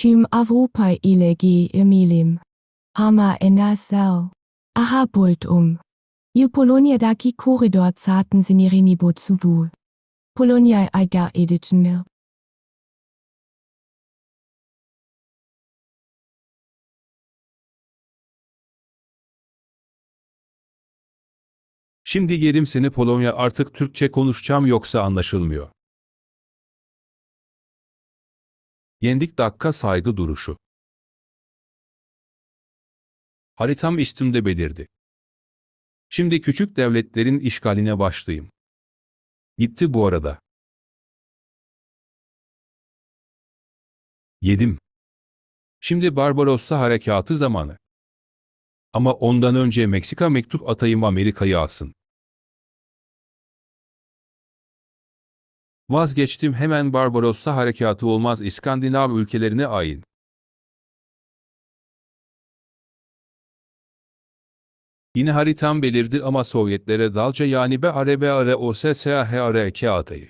Tüm Avrupa ile emilim. Ama enasel. Aha bult um. Ju Poloniadaki koridor zaten sinirinibot sudu. Polonia aiga edicin mil. Şimdi yerim seni Polonya artık Türkçe konuşacağım yoksa anlaşılmıyor. Yendik dakika saygı duruşu. Haritam üstümde belirdi. Şimdi küçük devletlerin işgaline başlayayım. Gitti bu arada. Yedim. Şimdi Barbarossa harekatı zamanı. Ama ondan önce Meksika mektup atayım Amerika'yı alsın. Vazgeçtim hemen Barbarossa harekatı olmaz İskandinav ülkelerine ayin. Yine haritam belirdi ama Sovyetlere dalca yani be are be are o s s h are k atayı.